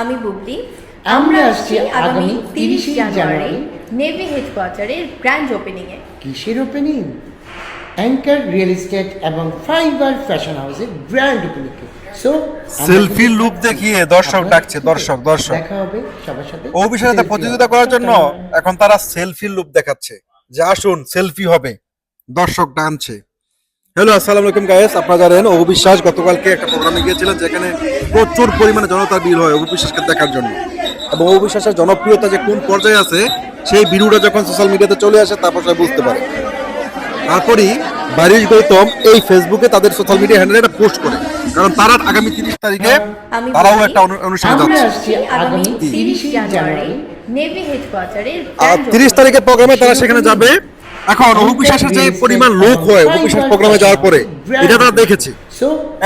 আমি বুবলি। আমরা আসছি আগামী 30 জানুয়ারি নেভি হেডকোয়ার্টারের গ্র্যান্ড ওপেনিংয়ে কিসের ওপেনিং অ্যাঙ্কার রিয়েল এস্টেট এবং ফাইবার ফ্যাশন হাউসের ব্র্যান্ড ওপেনিংকে সো সেলফি লুক দেখিয়ে দর্শক ডাকছে দর্শক দর্শক। দেখা হবে সবার সাথে। অভিষেক selfie প্রতিযোগিতা করার জন্য এখন তারা সেলফি লুক দেখাচ্ছে। যে আসুন সেলফি হবে। দর্শক টানছে হ্যালো আসসালামু আলাইকুম গায়েস আপনারা জানেন অপু বিশ্বাস গতকালকে একটা প্রোগ্রামে গিয়েছিলেন যেখানে প্রচুর পরিমাণে জনতার ভিড় হয় অপু বিশ্বাসকে দেখার জন্য। এবং অপু বিশ্বাসের জনপ্রিয়তা যে কোন পর্যায়ে আছে সেই ভিডিওটা যখন সোশ্যাল মিডিয়াতে চলে আসে তারপর সবাই বুঝতে পারে। তারপরই বারিশ গৌতম এই ফেসবুকে তাদের সোশ্যাল মিডিয়া হ্যান্ডেলে একটা পোস্ট করে। কারণ তারা আগামী তিরিশ তারিখে তারাও একটা অনু- অনুষ্ঠানে যাচ্ছে। তিরিশ 30 জানুয়ারি জানুয়ারি নেভি হেডকোয়ার্টারের আর তিরিশ তারিখের প্রোগ্রামে তারা সেখানে যাবে। এখন অপু যে পরিমাণ লোক হয় অপু প্রোগ্রামে যাওয়ার পরে এটা তারা দেখেছে।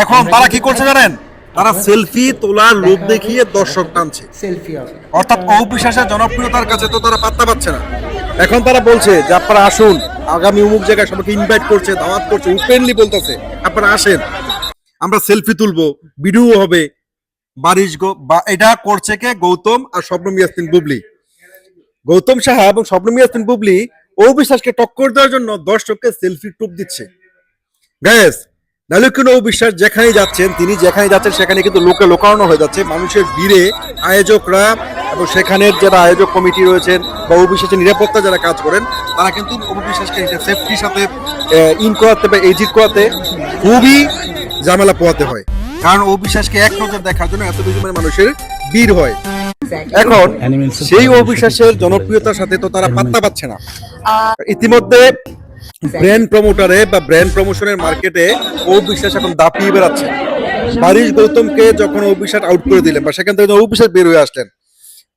এখন তারা কি করছে জানেন? তারা সেলফি তোলার লোক দেখিয়ে দর্শক টানছে। সেলফি অর্থাৎ অপু বিশ্বাসের জনপ্রিয়তার কাছে তো তারা পাত্তা পাচ্ছে না। এখন তারা বলছে যে আপনারা আসুন আগামী অমুক জায়গায় সবাইকে ইনভাইট করছে দাওয়াত করছে ওপেনলি বলতেছে আপনারা আসেন আমরা সেলফি তুলবো ভিডিও হবে বারিশ বা এটা করছে কে? গৌতম আর স্বপ্নম ইয়াসমিন বুবলি। গৌতম সাহা এবং স্বপ্নম ইয়াসমিন বুবলি ও বিশ্বাসকে টক্কর দেওয়ার জন্য দর্শককে সেলফি টুপ দিচ্ছে। গ্যাস নাহলে কোনো বিশ্বাস যেখানে যাচ্ছেন, তিনি যেখানে যাচ্ছেন, সেখানে কিন্তু লোকে লোকারণ্য হয়ে যাচ্ছে। মানুষের ভিড়ে আয়োজকরা এবং সেখানের যারা আয়োজক কমিটি রয়েছেন বা অবিশ্বাসের নিরাপত্তা যারা কাজ করেন, তারা কিন্তু অবিশ্বাসকে সেফটির সাথে ইন করাতে বা এজিট করাতে খুবই ঝামেলা পোহাতে হয়। কারণ অবিশ্বাসকে এক নজর দেখার জন্য এত বেশি মানুষের ভিড় হয়। এখন সেই অবিশ্বাসের জনপ্রিয়তার সাথে তো তারা পাত্তা পাচ্ছে না। ইতিমধ্যে ব্র্যান্ড প্রমোটারে বা ব্র্যান্ড প্রমোশনের মার্কেটে ও বিশ্বাস এখন দাপিয়ে বেড়াচ্ছে। বারিশ গৌতমকে যখন ও বিশ্বাস আউট করে দিলেন বা সেখান থেকে ও বিশ্বাস বের হয়ে আসলেন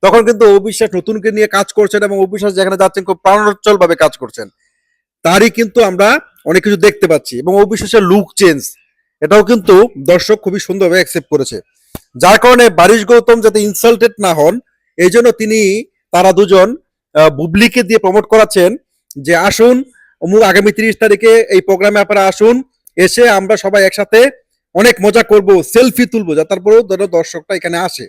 তখন কিন্তু ও বিশ্বাস নতুনকে নিয়ে কাজ করছেন এবং ও বিশ্বাস যেখানে যাচ্ছেন খুব প্রাণোচ্ছল ভাবে কাজ করছেন। তারই কিন্তু আমরা অনেক কিছু দেখতে পাচ্ছি এবং অবিশ্বাসের লুক চেঞ্জ এটাও কিন্তু দর্শক খুবই সুন্দরভাবে অ্যাকসেপ্ট করেছে। যার কারণে বারিশ গৌতম যাতে ইনসাল্টেড না হন, এই জন্য তিনি, তারা দুজন বুবলিকে দিয়ে প্রমোট করাচ্ছেন যে আসুন অমুক আগামী তিরিশ তারিখে এই প্রোগ্রামে আপনারা আসুন, এসে আমরা সবাই একসাথে অনেক মজা করব সেলফি তুলবো যা তারপরেও দর্শকটা এখানে আসে।